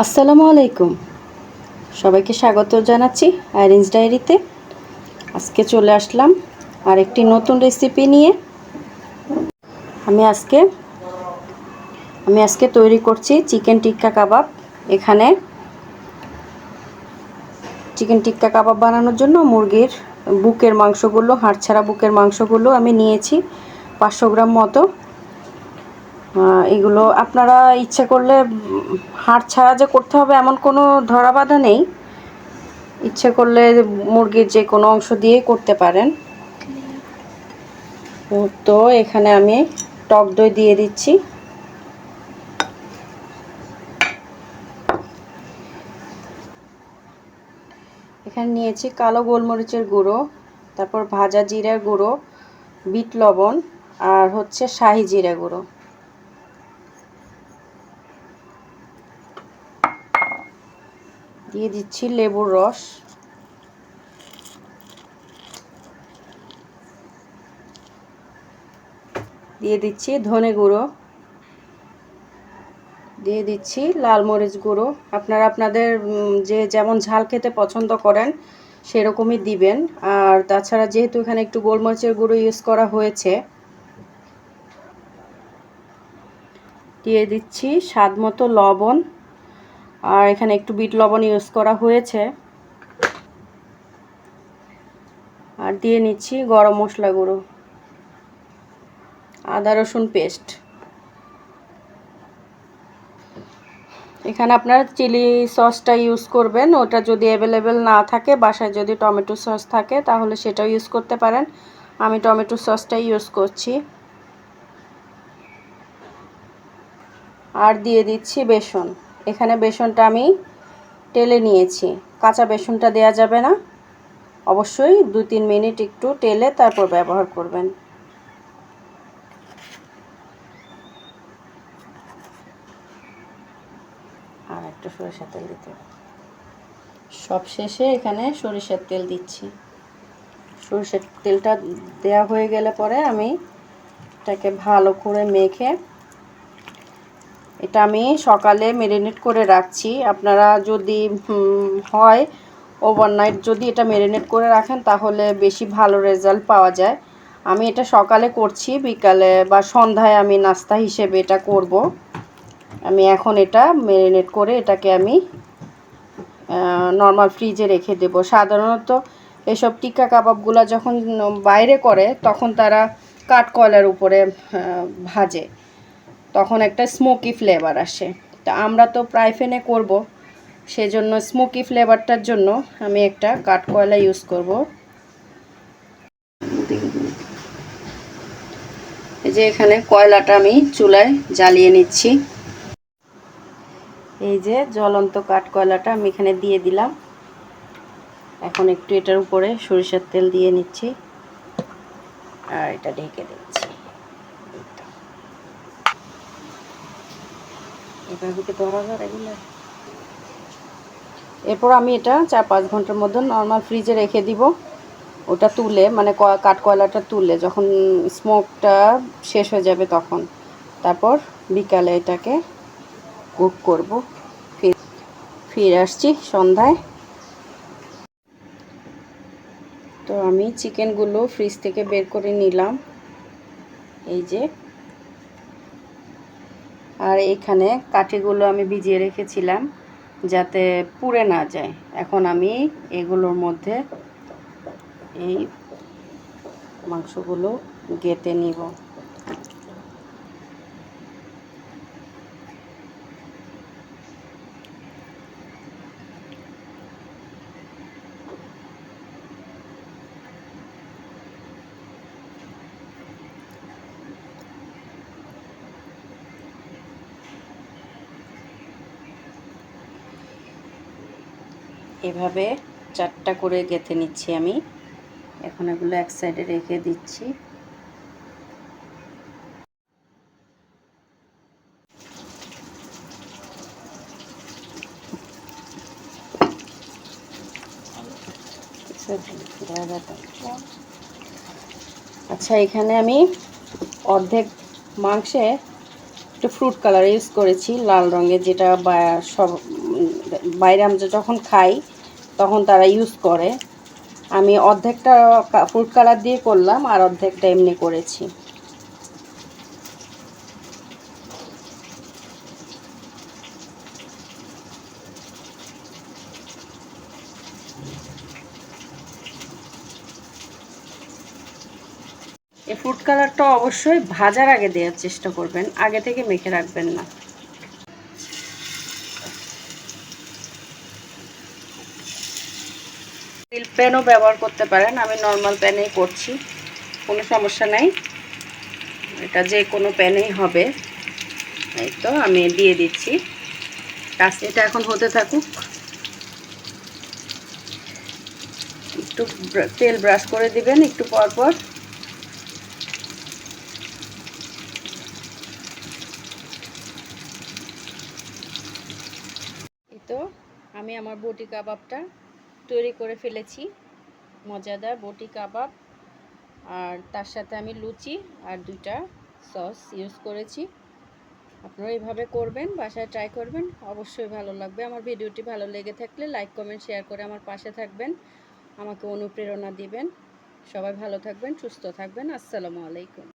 আসসালামু আলাইকুম। সবাইকে স্বাগত জানাচ্ছি আইরিন্স ডায়েরিতে। আজকে চলে আসলাম আর একটি নতুন রেসিপি নিয়ে। আমি আজকে আমি আজকে তৈরি করছি চিকেন টিক্কা কাবাব। এখানে চিকেন টিক্কা কাবাব বানানোর জন্য মুরগির বুকের মাংসগুলো হাড় ছাড়া বুকের মাংসগুলো আমি নিয়েছি পাঁচশো গ্রাম মতো। এগুলো আপনারা ইচ্ছে করলে হাড় ছাড়া যে করতে হবে এমন কোনো ধরা বাঁধা নেই। ইচ্ছে করলে মুরগির যে কোনো অংশ দিয়ে করতে পারেন। তো এখানে আমি টক দই দিয়ে দিচ্ছি। এখানে নিয়েছি কালো গোলমরিচের গুঁড়ো, তারপর ভাজা জিরার গুঁড়ো, বিট লবণ, আর হচ্ছে শাহি জিরা গুঁড়ো। দিয়ে দিচ্ছি লেবুর রস। দিয়ে দিচ্ছি ধনে গুঁড়ো। দিয়ে দিচ্ছি লাল মরিচ গুঁড়ো। আপনারা আপনাদের যে যেমন ঝাল খেতে পছন্দ করেন সেরকমই দিবেন। আর তাছাড়া যেহেতু এখানে একটু গোলমরিচের গুঁড়ো ইউজ করা হয়েছে, দিয়ে দিচ্ছি স্বাদ মতো লবণ। আর এখানে একটু বিট লবণ ইউজ করা হয়েছে। আর দিয়ে নিচ্ছি গরম মশলা গুঁড়ো। আদা, রসুন পেস্ট। এখানে আপনার চিলি সসটা ইউজ করবেন। ওটা যদি অ্যাভেলেবেল না থাকে, বাসায় যদি টমেটো সস থাকে, তাহলে সেটাও ইউজ করতে পারেন। আমি টমেটো সসটাই ইউজ করছি। আর দিয়ে দিচ্ছি বেসন। এখানে বেসনটা আমি টেলে নিয়েছি। কাঁচা বেসনটা দেয়া যাবে না। অবশ্যই দু তিন মিনিট একটু টেলে তারপর ব্যবহার করবেন। আর একটু সরিষার তেল দিতে সব শেষে এখানে সরিষার তেল দিচ্ছি। সরিষার তেলটা দেয়া হয়ে গেলে পরে আমি এটাকে ভালো করে মেখে এটা আমি সকালে মেরিনেট করে রাখছি। আপনারা যদি হয় ওভারনাইট যদি এটা মেরিনেট করে রাখেন, তাহলে বেশি ভালো রেজাল্ট পাওয়া যায়। আমি এটা সকালে করছি, বিকালে বা সন্ধ্যায় আমি নাস্তা হিসেবে এটা করব। আমি এখন এটা মেরিনেট করে এটাকে আমি নর্মাল ফ্রিজে রেখে দেব। সাধারণত এসব টিক্কা কাবাবগুলো যখন বাইরে করে, তখন তারা কাঠ কয়লার উপরে ভাজে। তখন একটা স্মোকি ফ্লেভার আসে। তা আমরা তো প্রায় ফেনে করব, সেজন্য স্মোকি ফ্লেভারটার জন্য আমি একটা কাঠ কয়লা ইউজ করব। এই যে এখানে কয়লাটা আমি চুলায় জ্বালিয়ে নিচ্ছি। এই যে জ্বলন্ত কাঠ কয়লাটা আমি এখানে দিয়ে দিলাম। এখন একটু এটার উপরে সরিষার তেল দিয়ে নিচ্ছি। আর এটা ঢেকে দিচ্ছি। এভাবে এগুলো। এরপর আমি এটা চার পাঁচ ঘণ্টার মধ্যে নর্মাল ফ্রিজে রেখে দিব। ওটা তুলে মানে ক- কাঠ কয়লাটা তুলে, যখন স্মোকটা শেষ হয়ে যাবে তখন। তারপর বিকালে এটাকে কুক করব। ফিরে আসছি সন্ধ্যায়। তো আমি চিকেনগুলো ফ্রিজ থেকে বের করে নিলাম। এই যে আর এখানে কাঠিগুলো আমি ভিজিয়ে রেখেছিলাম যাতে পুড়ে না যায়। এখন আমি এগুলোর মধ্যে এই মাংসগুলো গেঁথে নিব। এভাবে চারটা করে গেঁথে নিচ্ছি আমি। এখন এগুলো এক সাইডে রেখে দিচ্ছি। আচ্ছা এখানে আমি অর্ধেক মাংসে একটু ফ্রুট কালার ইউজ করেছি, লাল রঙের যেটা সব বাইরে আমরা যখন খাই তখন তারা ইউজ করে। আমি অর্ধেকটা ফুড কালার দিয়ে করলাম আর অর্ধেকটা এমনি করেছি। এই ফুড কালারটা অবশ্যই ভাজার আগে দেওয়ার চেষ্টা করবেন, আগে থেকে মেখে রাখবেন না। প্যানও ব্যবহার করতে পারেন, আমি নর্মাল প্যানেই করছি, কোনো সমস্যা নাই। এটা যে কোনো প্যানেই হবে। এই তো, আমি দিয়ে দিচ্ছি। কাজ এটা এখন হতে থাকুক। একটু তেল ব্রাশ করে দিবেন একটু পর পর। তো, আমি আমার বটি কাবাবটা তৈরি করে ফেলেছি। মজাদার বটি কাবাব আর তার সাথে আমি লুচি আর দুইটা সস ইউজ করেছি। আপনারা এইভাবে করবেন, বাসায় ট্রাই করবেন, অবশ্যই ভালো লাগবে। আমার ভিডিওটি ভালো লেগে থাকলে লাইক, কমেন্ট, শেয়ার করে আমার পাশে থাকবেন। আমাকে অনুপ্রেরণা দিবেন। সবাই ভালো থাকবেন, সুস্থ থাকবেন। আসসালামু আলাইকুম।